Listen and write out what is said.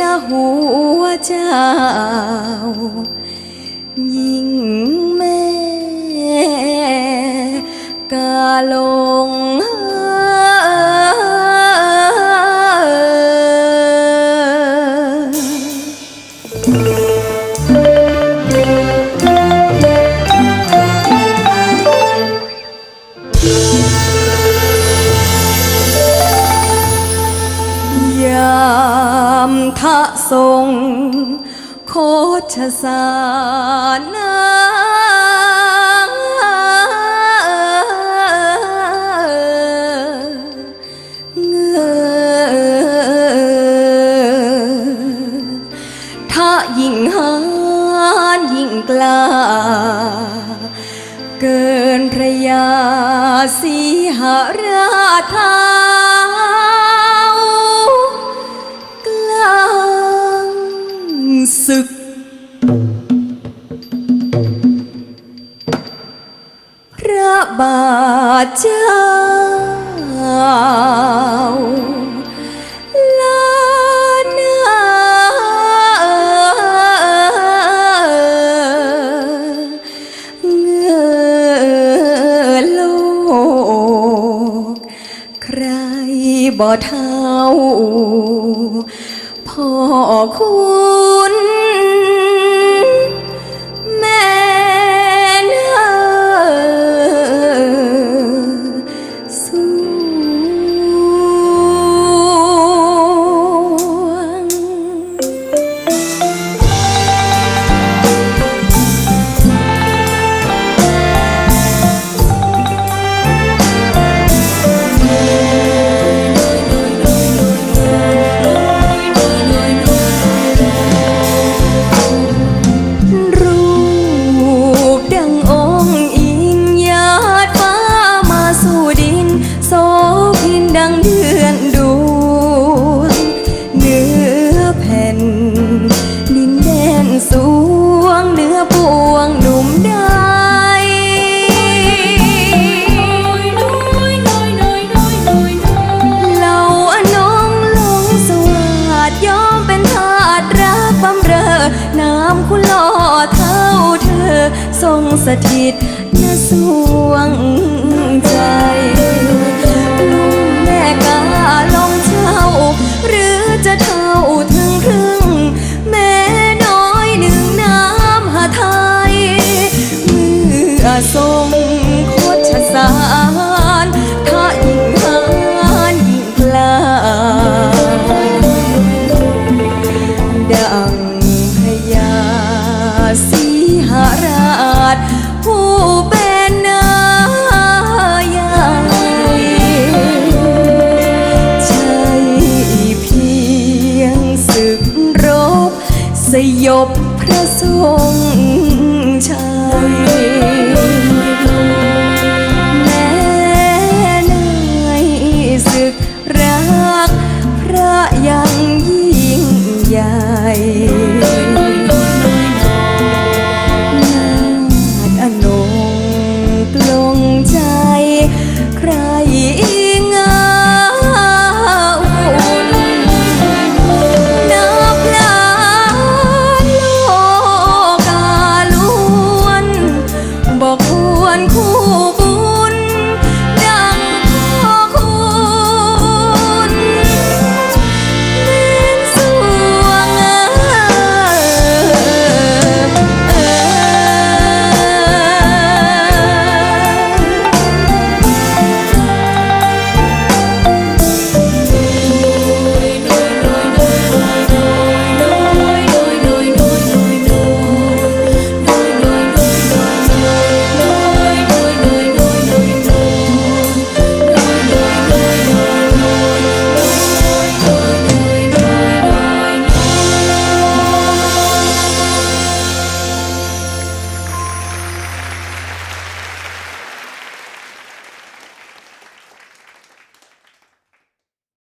นะหัวเจ้า ยิ่งแม่กาลงเโคชสานาถ้ายิ่งหานยิ่งกล้า เกินพระยาสีหราชา เจ้าลาเนื้อเงอโลก ใครบ่เท่าพ่อคุณ น้ำคุณล่อเท่าเธอ ทรงสถิตนณสวงใจลุ่แม่กาลองเช่า หรือจะเธ Job